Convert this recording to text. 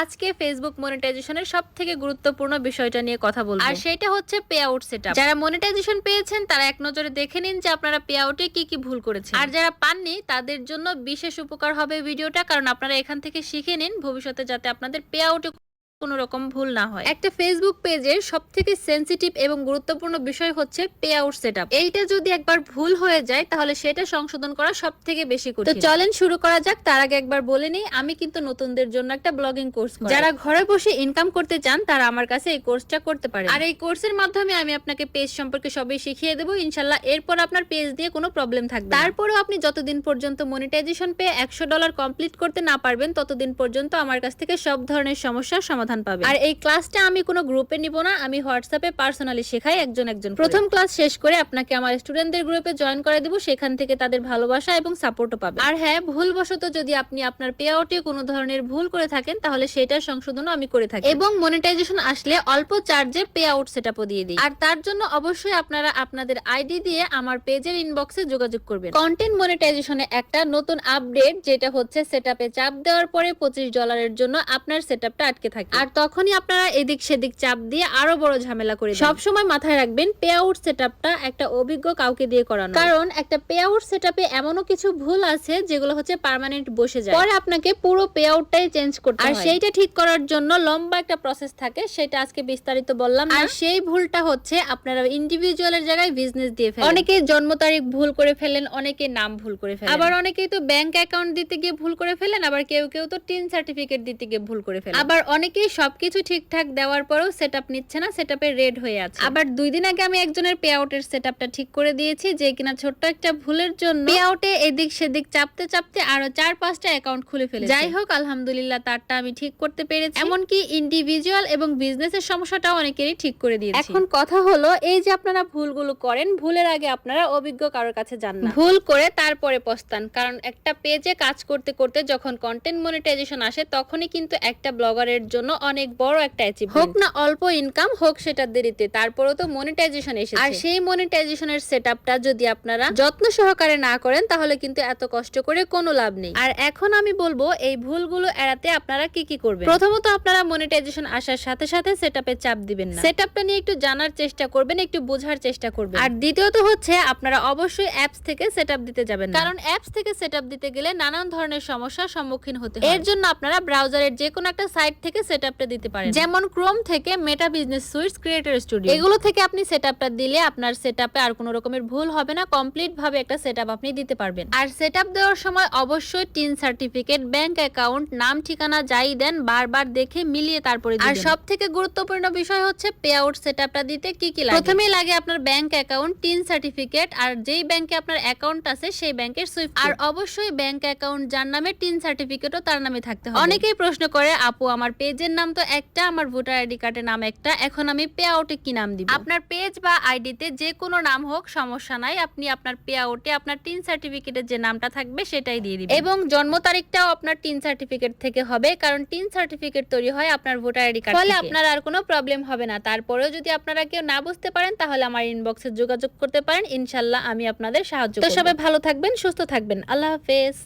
আজকে ফেসবুক মনিটাইজেশনের সব থেকে গুরুত্বপূর্ণ বিষয়টা নিয়ে কথা বলব। আর সেটা হচ্ছে পে আউট সেটআপ যারা মনিটাইজেশন পেয়েছেন তারা এক নজরে দেখে নিন যে আপনারা পে আউটে কি কি ভুল করেছেন। আর যারা পাননি তাদের জন্য বিশেষ উপকার হবে ভিডিওটা কারণ আপনারা এখান থেকে শিখে নিন ভবিষ্যতে যাতে আপনাদের পে আউটে কোনো রকম ভুল না হয়। একটা ফেসবুক পেজের সব থেকে সেন্সিটিভ এবং গুরুত্বপূর্ণ বিষয় হচ্ছে পে আউট সেটআপ এইটা যদি একবার ভুল হয়ে যায় তাহলে সেটা সংশোধন করা সব থেকে বেশি কঠিন। তো চলেন শুরু করা যাক তার আগে একবার বলে নিই আমি কিন্তু নতুনদের জন্য একটা ব্লগিং কোর্স যারা ঘরে বসে ইনকাম করতে চান তারা আমার কাছে এই কোর্সটা করতে পারে আর এই কোর্সের মাধ্যমে আমি আপনাকে পেজ সম্পর্কে সবই শিখিয়ে দেবো ইনশাল্লাহ এরপর আপনার পেজ দিয়ে কোনো প্রবলেম থাকবে। তারপরেও আপনি যতদিন পর্যন্ত মনিটাইজেশন পেয়ে একশো ডলার কমপ্লিট করতে না পারবেন ততদিন পর্যন্ত আমার কাছ থেকে সব ধরনের সমস্যার সমাধান পাবেন আর এই ক্লাসটা আমি কোনো গ্রুপে নিব না আমি হোয়াটসঅ্যাপে পার্সোনালি শেখাই একজন একজন প্রথম ক্লাস শেষ করে আপনাকে আমার স্টুডেন্টদের গ্রুপে জয়েন করে দিব সেখান থেকে তাদের ভালোবাসা এবং সাপোর্টও পাবেন আর হ্যাঁ ভুলবশত যদি আপনি আপনার পে আউটে কোনো ধরনের ভুল করে থাকেন তাহলে সেটার সংশোধনও আমি করে থাকি। এবং মনিটাইজেশন আসলে অল্প চার্জে পে আউট সেটআপও দিয়ে দিই। আর তার জন্য অবশ্যই আপনারা আপনাদের আইডি দিয়ে আমার পেজের ইনবক্সে যোগাযোগ করবেন। কন্টেন্ট মনিটাইজেশনে একটা নতুন আপডেট যেটা হচ্ছে সেটআপে চাপ দেওয়ার পরে পঁচিশ ডলারের জন্য আপনার সেটআপটা আটকে থাকে। আর তখনই আপনারা এদিক সেদিক চাপ দিয়ে আরও বড় ঝামেলা করে সব সময় মাথায় রাখবেন পে আউট সেটআপটা একটা অভিজ্ঞ কাউকে দিয়ে করানো। কারণ একটা পে আউট সেটআপে এমনও কিছু ভুল আছে যেগুলো হচ্ছে পার্মানেন্ট বসে যায়। পরে আপনাকে পুরো পে আউটটাই চেঞ্জ করতে আর সেইটা ঠিক করার জন্য লম্বা একটা প্রসেস থাকে সেটা আজকে বিস্তারিত বললাম আর সেই ভুলটা হচ্ছে আপনারা ইন্ডিভিজুয়ালের জায়গায় বিজনেস দিয়ে ফেলেন। অনেকে জন্ম তারিখ ভুল করে ফেলেন অনেকে নাম ভুল করে ফেলেন। আবার অনেকেই তো ব্যাংক অ্যাকাউন্ট দিতে গিয়ে ভুল করে ফেলেন আবার কেউ কেউ তো টিন সার্টিফিকেট দিতে গিয়ে ভুল করে ফেলেন। আবার অনেকেই সবকিছু ঠিকঠাক দেওয়ার পরেও সেটআপ নিচ্ছে না সেটআপে রেড হয়ে আছে। আবার দুই দিন আগে আমি একজনের পে আউটের সেটআপটা ঠিক করে দিয়েছি যে কিনা ছোট্ট একটা ভুলের জন্য পে আউটে এদিক সেদিক চাপতে চাপতে আরও চার পাঁচটা অ্যাকাউন্ট খুলে ফেলে যাই হোক আলহামদুলিল্লাহ তারটা আমি ঠিক করতে পেরেছি। এমনকি ইন্ডিভিজুয়াল এবং বিজনেসের সমস্যাটাও অনেকেরই ঠিক করে দিয়েছি। এখন কথা হলো এই যে আপনারা ভুলগুলো করেন ভুলের আগে আপনারা অভিজ্ঞ কারোর কাছে যান না। ভুল করে তারপরে পস্তান কারণ একটা পেজে কাজ করতে করতে যখন কন্টেন্ট মনিটাইজেশন আসে তখনই কিন্তু একটা ব্লগারের জন্য অনেক বড় একটা অ্যাচিভ হোক না অল্প ইনকাম হোক সেটা দেরিতে তারপরেও তো মনিটাইজেশন এসেছে। আর সেই মনিটাইজেশনের সেটআপটা যদি আপনারা যত্ন সহকারে না করেন তাহলে কিন্তু এত কষ্ট করে কোনো লাভ নেই। আর এখন আমি বলব এই ভুলগুলো এড়াতে আপনারা কি কি করবেন? প্রথমত আপনারা মনিটাইজেশন আসার সাথে সাথে সেটআপে চাপ দিবেন না। সেটআপটা নিয়ে একটু জানার চেষ্টা করবেন একটু বোঝার চেষ্টা করবেন। আর দ্বিতীয়ত হচ্ছে আপনারা অবশ্যই অ্যাপস থেকে সেটআপ দিতে যাবেন না। কারণ অ্যাপস থেকে সেটআপ দিতে গেলে নানান ধরনের সমস্যার সম্মুখীন হতে হয়। এর জন্য আপনারা ব্রাউজারের যে কোনো একটা সাইট থেকে সেটআপটা দিতে পারেন। যেমন ক্রোম থেকে Meta business suites creator studio এগুলো থেকে আপনি সেটআপটা দিলে আপনার সেটআপে আর কোনো রকমের ভুল হবে না কমপ্লিট ভাবে একটা সেটআপ আপনি দিতে পারবেন। আর সেটআপ দেওয়ার সময় অবশ্যই টিন সার্টিফিকেট ব্যাংক অ্যাকাউন্ট নাম ঠিকানা যাই দেন বারবার দেখে মিলিয়ে তারপরে আর সব থেকে গুরুত্বপূর্ণ বিষয় হচ্ছে পে আউট সেটআপটা দিতে কি কি লাগে? প্রথমেই লাগে আপনার ব্যাংক অ্যাকাউন্ট টিন সার্টিফিকেট আর যেই ব্যাংকে আপনার অ্যাকাউন্ট আছে সেই ব্যাংকের সুইফট আর অবশ্যই ব্যাংক অ্যাকাউন্ট যার নামে টিন সার্টিফিকেটও তার নামে থাকতে হবে। অনেকেই প্রশ্ন করে আপু আমার পেজের নাম তো একটা আমার ভোটার আইডি কার্ডের নাম একটা এখন আমি পে আউটে কি নাম দিব? আপনার পেজ বা আইডিতে যে কোনো নাম হোক সমস্যা নাই আপনি আপনার পে আউটে আপনার টিন সার্টিফিকেটের যে নামটা থাকবে সেটাই দিয়ে দিবেন। এবং জন্ম তারিখটাও আপনার টিন সার্টিফিকেট থেকে হবে কারণ টিন সার্টিফিকেট তৈরি হয় আপনার ভোটার আইডি কার্ড ফলে আপনার আর কোনো প্রবলেম হবে না। তারপরেও যদি আপনারা কেউ না বুঝতে পারেন তাহলে আমার ইনবক্সে যোগাযোগ করতে পারেন। ইনশাল্লাহ আমি আপনাদের সাহায্য তো সবাই ভালো থাকবেন সুস্থ থাকবেন। আল্লাহ হাফেজ।